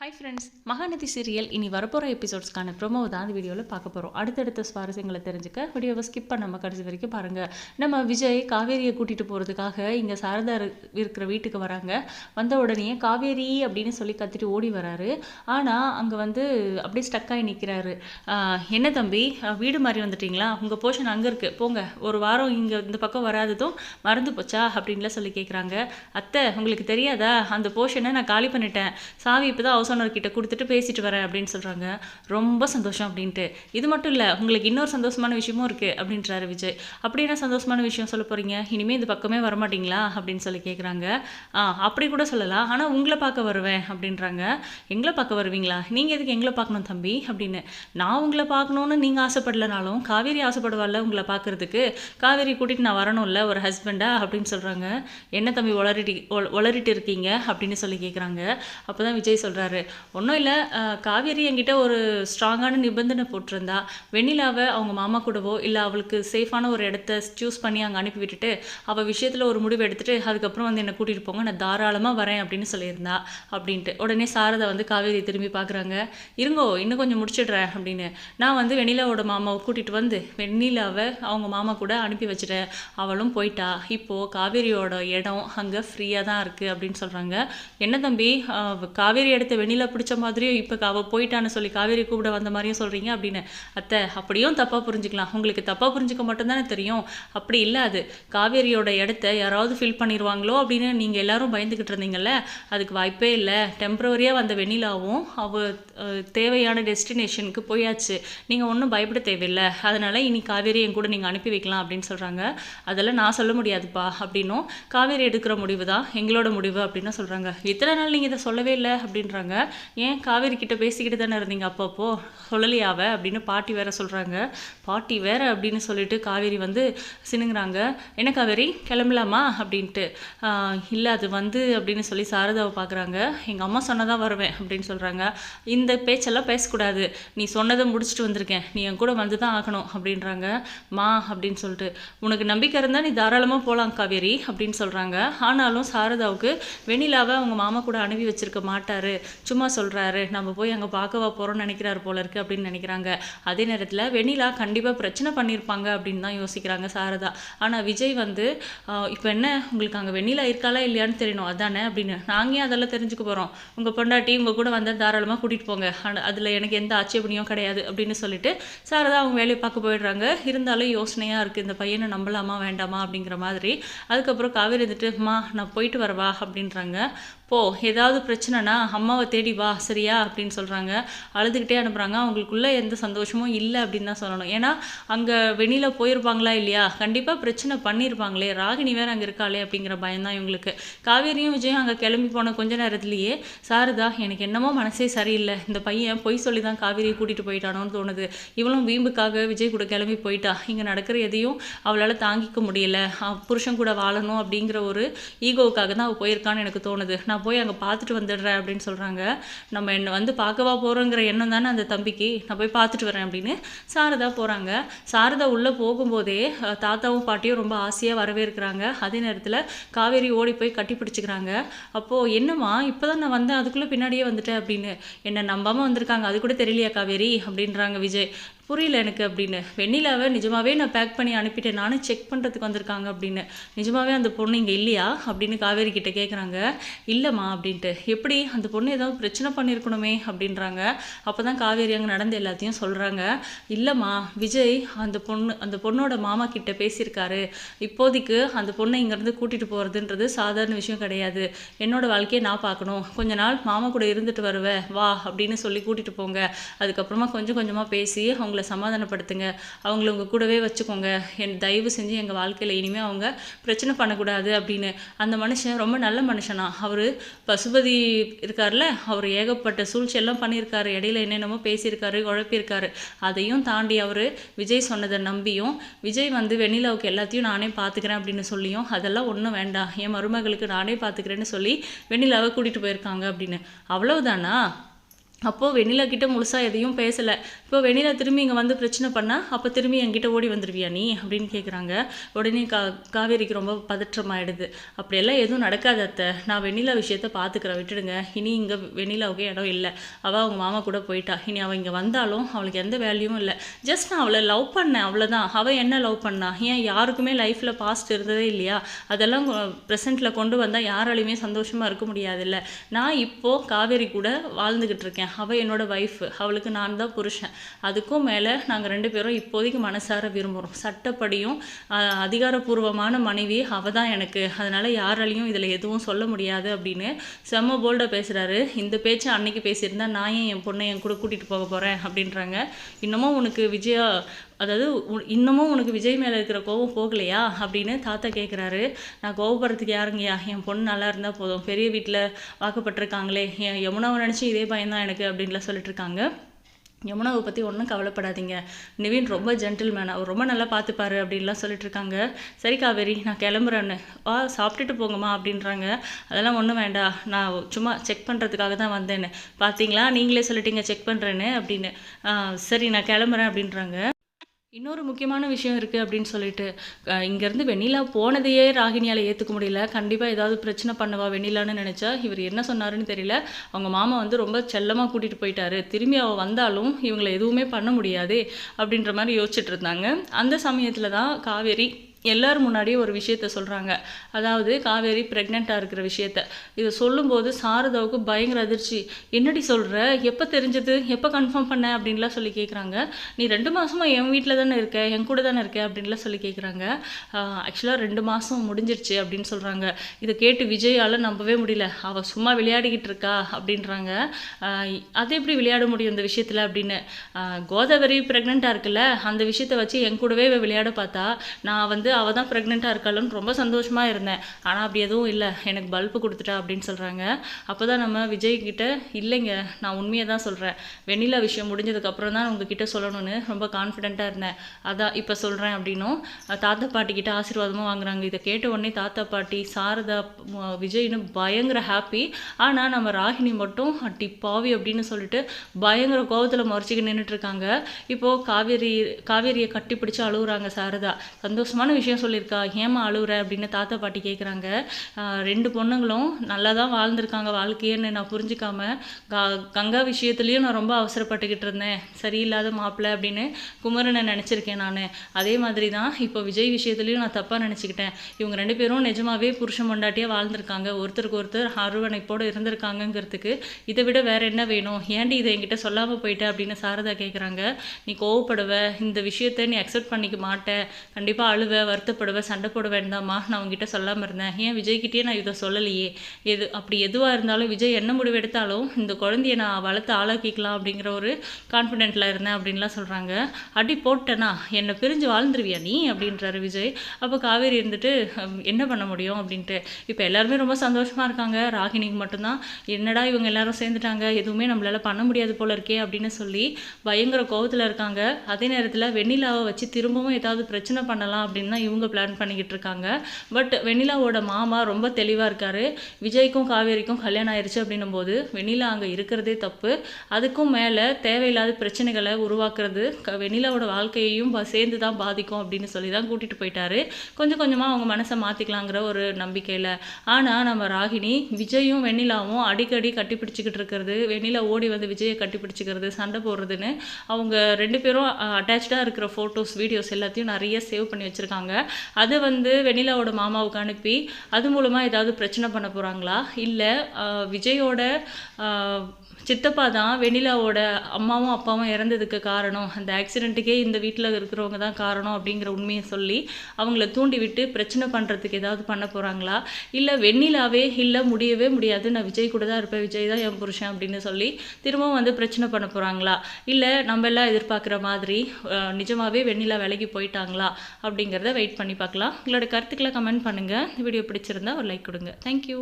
Hi friends Mahanadi serial இனி வரப்போகிற எபிசோட்ஸ்க்கான promo தான் அந்த வீடியோவில் பார்க்க போகிறோம் அடுத்தடுத்த சுவாரஸ்யங்களை தெரிஞ்சுக்க வீடியோவை ஸ்கிப் பண்ணாமல் கடைசி வரைக்கும் பாருங்கள் நம்ம விஜய் காவேரியை கூட்டிகிட்டு போகிறதுக்காக இங்கே சாரதா இருக்கிற வீட்டுக்கு வராங்க. வந்த உடனே காவேரி அப்படின்னு சொல்லி கத்திட்டு ஓடி வராரு. ஆனால் அங்கே வந்து அப்படியே ஸ்டக்காகி நிற்கிறாரு என்ன தம்பி? வீடு மாதிரி வந்துட்டிங்களா? உங்கள் போர்ஷன் அங்கே இருக்குது போங்க. ஒரு வாரம் இங்கே இந்த பக்கம் வராததும் மறந்து போச்சா? அப்படின்லாம் சொல்லி கேட்குறாங்க அத்தை உங்களுக்கு தெரியாதா? அந்த போர்ஷனை நான் காலி பண்ணிட்டேன். சாவி இப்போ தான் ஹவுஸ் கிட்ட கொடுத்துட்டு பேசிட்டு வரேன் அப்படின்னு சொல்கிறாங்க ரொம்ப சந்தோஷம் அப்படின்ட்டு. இது மட்டும் இல்லை உங்களுக்கு இன்னொரு சந்தோஷமான விஷயமும் இருக்குது அப்படின்றாரு விஜய். அப்படி என்ன சந்தோஷமான விஷயம் சொல்ல போகிறீங்க இனிமேல் இந்த பக்கமே வரமாட்டிங்களா? அப்படின்னு சொல்லி கேட்குறாங்க ஆ அப்படி கூட சொல்லலாம். ஆனால் உங்களை பார்க்க வருவேன் அப்படின்றாங்க. எங்களை பார்க்க வருவீங்களா? நீங்கள் எதுக்கு எங்களை பார்க்கணும் தம்பி? அப்படின்னு. நான் உங்களை பார்க்கணுன்னு நீங்கள் ஆசைப்படலனாலும் காவேரி ஆசைப்படுவாள் உங்களை பார்க்கறதுக்கு. காவேரி கூட்டிகிட்டு நான் வரணும்ல ஒரு ஹஸ்பண்டா அப்படின்னு சொல்கிறாங்க என்ன தம்பி உளறிட்டு உள- உளறிட்டு இருக்கீங்க? அப்படின்னு சொல்லி கேட்குறாங்க அப்போ தான் விஜய் சொல்கிறாரு ஒன்றும் இல்லை காவேரி என்கிட்ட ஒரு ஸ்ட்ராங்கான நிபந்தனை போட்டிருந்தா வெண்ணிலாவை அவங்க மாமா கூடவோ இல்லை அவளுக்கு சேஃபான ஒரு இடத்த சூஸ் பண்ணி அங்கே அனுப்பி விட்டுட்டு அவள் விஷயத்தில் ஒரு முடிவு எடுத்துட்டு அதுக்கப்புறம் வந்து என்னை கூட்டிகிட்டு போங்க நான் தாராளமாக வரேன் அப்படின்னு சொல்லியிருந்தா அப்படின்ட்டு. உடனே சாரதா வந்து காவேரி திரும்பி பார்க்குறாங்க இருங்கோ இன்னும் கொஞ்சம் முடிச்சிடுறேன் அப்படின்னு. நான் வந்து வெண்ணிலாவோட மாமாவை கூட்டிகிட்டு வந்து வெண்ணிலாவை அவங்க மாமா கூட அனுப்பி வச்சுட்டேன். அவளும் போயிட்டா. இப்போது காவேரியோட இடம் அங்கே ஃப்ரீயாக தான் இருக்குது அப்படின்னு சொல்கிறாங்க என்ன தம்பி காவேரி இடத்த வெண்ணிலை பிடிச்ச மாதிரியும் இப்போ அவள் போயிட்டான்னு சொல்லி காவேரி கூப்பிட வந்த மாதிரியும் சொல்கிறீங்க அப்படின்னு. அத்தை அப்படியும் தப்பாக புரிஞ்சுக்கலாம். உங்களுக்கு தப்பாக புரிஞ்சுக்க மட்டும்தானே தெரியும். அப்படி இல்லை அது. காவேரியோட இடத்த யாராவது ஃபில் பண்ணிடுவாங்களோ அப்படின்னு நீங்கள் எல்லாரும் பயந்துக்கிட்டு இருந்தீங்கல்ல? அதுக்கு வாய்ப்பே இல்லை. டெம்பரவரியாக வந்த வெண்ணிலாவும் அவ தேவையான டெஸ்டினேஷனுக்கு போயாச்சு. நீங்கள் ஒன்றும் பயப்பட தேவையில்லை. அதனால் இனி காவேரி என் கூட நீங்கள் அனுப்பி வைக்கலாம் அப்படின்னு சொல்கிறாங்க அதெல்லாம் நான் சொல்ல முடியாதுப்பா அப்படின்னும். காவேரி எடுக்கிற முடிவு தான் எங்களோட முடிவு அப்படின்னு சொல்கிறாங்க இத்தனை நாள் நீங்கள் இதை சொல்லவே இல்லை அப்படின்றாங்க. ஏன் காவேரி கிட்ட பேசிக்கிட்டு தானே இருந்தீங்க அப்பப்போ? சொல்லலையாவ? அப்படின்னு பாட்டி வேற சொல்கிறாங்க பாட்டி வேற அப்படின்னு சொல்லிட்டு காவேரி வந்து சினுங்கிறாங்க. என்ன காவேரி? கிளம்பலாமா? அப்படின்ட்டு. இல்லை அது வந்து அப்படின்னு சொல்லி சாரதாவை பார்க்குறாங்க எங்கள் அம்மா சொன்னதான் வருவேன் அப்படின்னு சொல்கிறாங்க இந்த பேச்செல்லாம் பேசக்கூடாது. நீ சொன்னதை முடிச்சுட்டு வந்திருக்கேன். நீ என் கூட வந்து தான் ஆகணும் அப்படின்றாங்க. மா அப்படின்னு சொல்லிட்டு. உனக்கு நம்பிக்கை இருந்தால் நீ தாராளமாக போகலாம் காவேரி அப்படின்னு சொல்கிறாங்க ஆனாலும் சாரதாவுக்கு வெண்ணிலாவை அவங்க மாமா கூட அனுப்பி வச்சிருக்க மாட்டார். சும்மா சொல்கிறாரு நம்ம போய் அங்கே பார்க்கவா போகிறோம்னு நினைக்கிறாரு போல இருக்கு அப்படின்னு நினைக்கிறாங்க. அதே நேரத்தில் வெண்ணிலா கண்டிப்பாக பிரச்சனை பண்ணியிருப்பாங்க அப்படின்னு தான் யோசிக்கிறாங்க சாரதா. ஆனால் விஜய் வந்து இப்போ என்ன உங்களுக்கு அங்கே வெண்ணிலா இருக்காளா இல்லையான்னு தெரியணும் அதானே அப்படின்னு நாங்கள் ஏன் அதெல்லாம் தெரிஞ்சுக்க போகிறோம் உங்கள் பொண்டாட்டி உங்கள் கூட வந்தால் தாராளமாக கூட்டிகிட்டு போங்க. ஆனால் அதில் எனக்கு எந்த ஆட்சேபணியும் கிடையாது அப்படின்னு சொல்லிட்டு சாரதா அவங்க வேலையை பார்க்க போயிடுறாங்க. இருந்தாலும் யோசனையாக இருக்குது இந்த பையனை நம்பலாமா வேண்டாமா அப்படிங்கிற மாதிரி. அதுக்கப்புறம் காவேரி இருந்துட்டு அம்மா நான் போயிட்டு வரவா? அப்படின்றாங்க. போ ஏதாவது பிரச்சனைனா அம்மாவை தேடி வா சரியா? அப்படின்னு சொல்கிறாங்க அழுதுகிட்டே அனுப்புகிறாங்க அவங்களுக்குள்ளே எந்த சந்தோஷமும் இல்லை அப்படின்னு தான் சொல்லணும். ஏன்னா அங்கே வெளியில் போயிருப்பாங்களா இல்லையா? கண்டிப்பாக பிரச்சனை பண்ணியிருப்பாங்களே ராகினி வேற அங்கே இருக்காளே அப்படிங்கிற பயம்தான் இவங்களுக்கு. காவேரியும் விஜயும் அங்கே கிளம்பி போன கொஞ்ச நேரத்துலேயே சாரதா எனக்கு என்னமோ மனசே சரியில்லை. இந்த பையன் பொய் சொல்லி தான் காவேரியை கூட்டிகிட்டு போயிட்டானோன்னு தோணுது. இவளும் வீம்புக்காக விஜய் கூட கிளம்பி போயிட்டா. இங்கே நடக்கிற எதையும் அவளால் தாங்கிக்க முடியல. புருஷன் கூட வாழணும் அப்படிங்கிற ஒரு ஈகோவுக்காக தான் அவள் போயிருக்கான்னு எனக்கு தோணுது. நான் நான் போய் அங்கே பார்த்துட்டு வந்துடுறேன் அப்படின்னு சொல்கிறாங்க நம்ம என்னை வந்து பார்க்கவா போகிறோங்கிற எண்ணம் தானே அந்த தம்பிக்கு. நான் போய் பார்த்துட்டு வரேன் அப்படின்னு சாரதா போகிறாங்க சாரதா உள்ளே போகும்போதே தாத்தாவும் பாட்டியும் ரொம்ப ஆசையாக வரவேற்கிறாங்க. அதே நேரத்தில் காவேரி ஓடி போய் கட்டி பிடிச்சிக்கிறாங்க. அப்போது என்னம்மா இப்போ தான் நான் வந்தேன். அதுக்குள்ளே பின்னாடியே வந்துட்டேன் அப்படின்னு. என்னை நம்பாமல் வந்திருக்காங்க. அது கூட தெரியலையா காவேரி? அப்படின்றாங்க விஜய். புரியல எனக்கு அப்படின்னு. வெண்ணிலாவை நிஜமாகவே நான் பேக் பண்ணி அனுப்பிட்டேன். நானும் செக் பண்ணுறதுக்கு வந்திருக்காங்க அப்படின்னு. நிஜமாகவே அந்த பொண்ணு இங்கே இல்லையா அப்படின்னு காவேரி கிட்டே கேட்குறாங்க இல்லைம்மா அப்படின்ட்டு. எப்படி? அந்த பொண்ணு ஏதாவது பிரச்சனை பண்ணியிருக்கணுமே அப்படின்றாங்க. அப்போ தான் காவேரி அங்கே நடந்த எல்லாத்தையும் சொல்கிறாங்க இல்லைம்மா விஜய் அந்த பொண்ணு அந்த பொண்ணோட மாமா கிட்ட பேசியிருக்காரு. இப்போதைக்கு அந்த பொண்ணை இங்கேருந்து கூட்டிகிட்டு போகிறதுன்றது சாதாரண விஷயம் கிடையாது. என்னோடய வாழ்க்கையை நான் பார்க்கணும். கொஞ்ச நாள் மாமா கூட இருந்துட்டு வருவேன் வா அப்படின்னு சொல்லி கூட்டிகிட்டு போங்க. அதுக்கப்புறமா கொஞ்சம் கொஞ்சமாக பேசி அவங்க அவங்கள சமாதானப்படுத்துங்க. அவங்கள உங்கள் கூடவே வச்சுக்கோங்க. என் தயவு செஞ்சு எங்கள் வாழ்க்கையில் இனிமேல் அவங்க பிரச்சனை பண்ணக்கூடாது அப்படின்னு. அந்த மனுஷன் ரொம்ப நல்ல மனுஷனா. அவர் பசுபதி இருக்கார்ல அவர் ஏகப்பட்ட சூழ்ச்சியெல்லாம் பண்ணியிருக்காரு. இடையில என்னென்னமோ பேசியிருக்காரு குழப்பியிருக்காரு அதையும் தாண்டி அவர் விஜய் சொன்னதை நம்பியும் விஜய் வந்து வெண்ணிலாவுக்கு எல்லாத்தையும் நானே பார்த்துக்கிறேன் அப்படின்னு சொல்லியும் அதெல்லாம் ஒன்றும் வேண்டாம். என் மருமகளுக்கு நானே பார்த்துக்கிறேன்னு சொல்லி வெண்ணிலாவை கூட்டிகிட்டு போயிருக்காங்க அப்படின்னு. அவ்வளவுதானா? அப்போது வெண்ணிலா கிட்ட முழுசாக எதையும் பேசலை. இப்போ வெண்ணிலா திரும்பி இங்கே வந்து பிரச்சனை பண்ணால் அப்போ திரும்பி என்கிட்ட ஓடி வந்துடுவியா நீ? அப்படின்னு கேட்குறாங்க உடனே கா காவேரிக்கு ரொம்ப பதற்றமாயிடுது. அப்படியெல்லாம் எதுவும் நடக்காத அத்தை. நான் வெண்ணிலா விஷயத்த பார்த்துக்கிறேன் விட்டுடுங்க. இனி இங்கே வெண்ணிலாவுக்கு இடம் இல்லை. அவள் அவங்க மாமா கூட போயிட்டா. இனி அவள் இங்கே வந்தாலும் அவளுக்கு எந்த வேல்யூவும் இல்லை. ஜஸ்ட் நான் அவளை லவ் பண்ணேன். அவ்வளோதான் அவள் என்ன லவ் பண்ணா? ஏன் யாருக்குமே லைஃப்பில் பாஸ்ட் இருந்ததே இல்லையா? அதெல்லாம் ப்ரெசென்ட்டில் கொண்டு வந்தால் யாராலையுமே சந்தோஷமாக இருக்க முடியாதுல்ல. நான் இப்போது காவேரி கூட வாழ்ந்துக்கிட்டு இருக்கேன். அவள் என்னோட ஒய்ஃப் அவளுக்கு நான் தான் புருஷன். அதுக்கும் மேலே நாங்கள் ரெண்டு பேரும் இப்போதைக்கு மனசார விரும்புகிறோம் சட்டப்படியும் அதிகாரப்பூர்வமான மனைவி அவள் தான் எனக்கு. அதனால் யாராலையும் இதில் எதுவும் சொல்ல முடியாது அப்படின்னு செம்ம போல்டாக பேசுகிறாரு இந்த பேச்சு அன்னைக்கு பேசியிருந்தா நான் ஏன் என் பொண்ணை என் கூட கூட்டிகிட்டு போக போகிறேன் அப்படின்றாங்க. இன்னமும் உனக்கு விஜயா அதாவது இன்னமும் உனக்கு விஜய் மேலே இருக்கிற கோபம் போகலையா அப்படின்னு தாத்தா கேட்குறாரு நான் கோபப்படுறதுக்கு யாருங்கய்யா? என் பொண்ணு நல்லா இருந்தால் போதும். பெரிய வீட்டில் வாக்கப்பட்டிருக்காங்களே. என் யமுனாவை நினச்சி இதே பையன்தான் எனக்கு அப்படின்லாம் சொல்லிட்டு இருக்காங்க. யமுனாவை பற்றி ஒன்றும் கவலைப்படாதீங்க. நிவின் ரொம்ப ஜென்டில்மேன் அவர் ரொம்ப நல்லா பார்த்துப்பாரு அப்படின்லாம் சொல்லிட்டு இருக்காங்க. சரி காவேரி நான் கிளம்புறேன்னு. வா சாப்பிட்டுட்டு போங்கம்மா அப்படின்றாங்க. அதெல்லாம் ஒன்றும் வேண்டாம். நான் சும்மா செக் பண்ணுறதுக்காக தான் வந்தேன்னு. பார்த்தீங்களா நீங்களே சொல்லிட்டீங்க செக் பண்ணுறேன்னு அப்படின்னு. சரி நான் கிளம்புறேன் அப்படின்றாங்க. இன்னொரு முக்கியமான விஷயம் இருக்குது அப்படின்னு சொல்லிட்டு இங்கேருந்து வெண்ணிலா போனதையே ராகினியால் ஏற்றுக்க முடியல. கண்டிப்பாக ஏதாவது பிரச்சனை பண்ணவா வெண்ணிலான்னு நினச்சா இவர் என்ன சொன்னாருன்னு தெரியல. அவங்க மாமா வந்து ரொம்ப செல்லமாக கூட்டிகிட்டு போயிட்டாரு. திரும்பி அவள் வந்தாலும் இவங்களை எதுவுமே பண்ண முடியாதே அப்படின்ற மாதிரி யோசிச்சுட்டு இருந்தாங்க. அந்த சமயத்தில் தான் காவேரி எல்லோரும் முன்னாடியே ஒரு விஷயத்த சொல்கிறாங்க அதாவது காவேரி ப்ரெக்னெண்ட்டாக இருக்கிற விஷயத்த. இதை சொல்லும்போது சாரதாவுக்கு பயங்கர அதிர்ச்சி. என்னடி சொல்கிற எப்போ தெரிஞ்சது? எப்போ கன்ஃபார்ம் பண்ண? அப்படின்லாம் சொல்லி கேட்குறாங்க நீ ரெண்டு மாதமாக என் வீட்டில் தானே இருக்க? என் கூட தானே இருக்க? அப்படின்லாம் சொல்லி கேட்குறாங்க ஆக்சுவலாக ரெண்டு மாதம் முடிஞ்சிருச்சு அப்படின்னு சொல்கிறாங்க இதை கேட்டு விஜயால் நம்பவே முடியல. அவள் சும்மா விளையாடிக்கிட்டு இருக்கா? அப்படின்றாங்க. அதை அது எப்படி விளையாட முடியும் இந்த விஷயத்தில்? அப்படின்னு. கோதாவரி ப்ரெக்னெண்ட்டாக இருக்குல்ல? அந்த விஷயத்தை வச்சு என் கூடவே விளையாட பார்த்தா நான் வந்து அவள் தான் ப்ரெக்னெண்ட்டாக இருக்காளுன்னு ரொம்ப சந்தோஷமாக இருந்தேன். ஆனால் அப்படி எதுவும் இல்லை. எனக்கு பல்பு கொடுத்துட்டா அப்படின்னு சொல்கிறாங்க அப்போ தான் நம்ம விஜய்கிட்ட இல்லைங்க நான் உண்மையை தான் சொல்கிறேன் வெண்ணிலா விஷயம் முடிஞ்சதுக்கப்புறம் தான் உங்ககிட்ட சொல்லணும்னு ரொம்ப கான்ஃபிடென்ட்டாக இருந்தேன். அதான் இப்போ சொல்கிறேன் அப்படின்னும். தாத்தா பாட்டி கிட்ட ஆசீர்வாதமும் வாங்குறாங்க. இதை கேட்ட உடனே தாத்தா பாட்டி சாரதா விஜய்னு பயங்கர ஹாப்பி ஆனால் நம்ம ராகினி மட்டும் அட்டி பாவி அப்படின்னு சொல்லிட்டு பயங்கர கோபத்தில் மறைச்சிக்க நின்றுட்டுருக்காங்க இப்போது காவேரி காவேரியை கட்டி பிடிச்சி அழுகுறாங்க சாரதா. சந்தோஷமான விஷயம் சொல்லியிருக்கா ஏமா அழுகுற அப்படின்னு தாத்தா பாட்டி கேட்குறாங்க ரெண்டு பொண்ணுங்களும் நல்லா தான் வாழ்ந்திருக்காங்க வாழ்க்கையன்னு நான் புரிஞ்சுக்காம கங்கா விஷயத்துலேயும் நான் ரொம்ப அவசரப்பட்டுக்கிட்டு இருந்தேன். சரியில்லாத மாப்பிள்ளை அப்படின்னு குமரனை நினச்சிருக்கேன் நான். அதே மாதிரி தான் இப்போ விஜய் விஷயத்துலையும் நான் தப்பாக நினச்சிக்கிட்டேன். இவங்க ரெண்டு பேரும் நிஜமாவே புருஷன் மொண்டாட்டியாக வாழ்ந்திருக்காங்க. ஒருத்தருக்கு ஒருத்தர் அரவணைப்போடு இருந்திருக்காங்கங்கிறதுக்கு இதை விட வேறு என்ன வேணும்? ஏன்டி இதை என்கிட்ட சொல்லாமல் போயிட்ட அப்படின்னு சாரதா கேட்குறாங்க நீ கோவப்படுவ. இந்த விஷயத்த நீ அக்செப்ட் பண்ணிக்க மாட்ட. கண்டிப்பாக அழுவ வருத்தப்படுவேன் சண்டை போட வேண்டாமா நான் உங்ககிட்ட சொல்லாமல் இருந்தேன். ஏன் விஜய்கிட்டயே நான் இதை சொல்லலையே? எது அப்படி எதுவாக இருந்தாலும் விஜய் என்ன முடிவு எடுத்தாலும் இந்த குழந்தைய நான் வளர்த்து ஆளாக்கிக்கலாம் அப்படிங்கிற ஒரு கான்ஃபிடென்ட்டில் இருந்தேன் அப்படின்லாம் சொல்கிறாங்க அடி போட்டேனா? என்னை பிரிஞ்சு வாழ்ந்துருவியா நீ? அப்படின்றாரு விஜய். அப்போ காவேரி இருந்துட்டு என்ன பண்ண முடியும்? அப்படின்ட்டு. இப்போ எல்லாருமே ரொம்ப சந்தோஷமாக இருக்காங்க. ராகினிக்கு மட்டும்தான். என்னடா இவங்க எல்லாரும் சேர்ந்துட்டாங்க? எதுவுமே நம்மளால் பண்ண முடியாது போல இருக்கே அப்படின்னு சொல்லி பயங்கர கோவத்தில் இருக்காங்க. அதே நேரத்தில் வெண்ணிலாவை வச்சு திரும்பவும் ஏதாவது பிரச்சனை பண்ணலாம் அப்படின்னு தான் இவங்க பிளான் பண்ணிக்கிட்டு இருக்காங்க பட் வெண்ணிலாவோட மாமா ரொம்ப தெளிவாக இருக்கார். விஜய்க்கும் காவேரிக்கும் கல்யாணம் ஆயிடுச்சு அப்படின்னும் போது வெண்ணிலா அங்கே இருக்கிறதே தப்பு. அதுக்கும் மேலே தேவையில்லாத பிரச்சனைகளை உருவாக்குறது வெண்ணிலாவோட வாழ்க்கையையும் சேர்ந்து தான் பாதிக்கும் அப்படின்னு சொல்லி தான் கூட்டிகிட்டு போயிட்டாரு. கொஞ்சம் கொஞ்சமாக அவங்க மனசை மாற்றிக்கலாங்கிற ஒரு நம்பிக்கையில். ஆனால் நம்ம ராகினி விஜயும் வெண்ணிலாவும் அடிக்கடி கட்டிப்பிடிச்சிக்கிட்டு இருக்கிறது வெண்ணிலா ஓடி வந்து விஜயை கட்டிப்பிடிச்சிக்கிறது சண்டை போடுறதுன்னு அவங்க ரெண்டு பேரும் அட்டாச்சாக இருக்கிற ஃபோட்டோஸ் வீடியோஸ் எல்லாத்தையும் நிறைய சேவ் பண்ணி வச்சுருக்காங்க. அதை வந்து வெண்ணிலாவோட மாமாவுக்கு அனுப்பி அது மூலமாக ஏதாவது பிரச்சனை பண்ண போகிறாங்களா இல்லை விஜயோட சித்தப்பா தான் வெண்ணிலாவோட அம்மாவும் அப்பாவும் இறந்ததுக்கு காரணம். அந்த ஆக்சிடெண்ட்டுக்கே இந்த வீட்டில் இருக்கிறவங்க தான் காரணம் அப்படிங்கிற உண்மையை சொல்லி அவங்கள தூண்டி விட்டு பிரச்சனை பண்ணுறதுக்கு ஏதாவது பண்ண போகிறாங்களா இல்லை வெண்ணிலாவே இல்லை முடியவே முடியாது. நான் விஜய் கூட தான் இருப்பேன். விஜய் தான் என் புருஷன் அப்படின்னு சொல்லி திரும்பவும் வந்து பிரச்சனை பண்ண போகிறாங்களா இல்லை நம்ம எல்லாம் எதிர்பார்க்குற மாதிரி நிஜமாகவே வெண்ணிலா விலைக்கு போயிட்டாங்களா? அப்படிங்கிறத வெயிட் பண்ணி பார்க்கலாம். உங்களோட கருத்துக்களை கமெண்ட் பண்ணுங்கள் வீடியோ பிடிச்சிருந்தா ஒரு லைக் கொடுங்க. தேங்க்யூ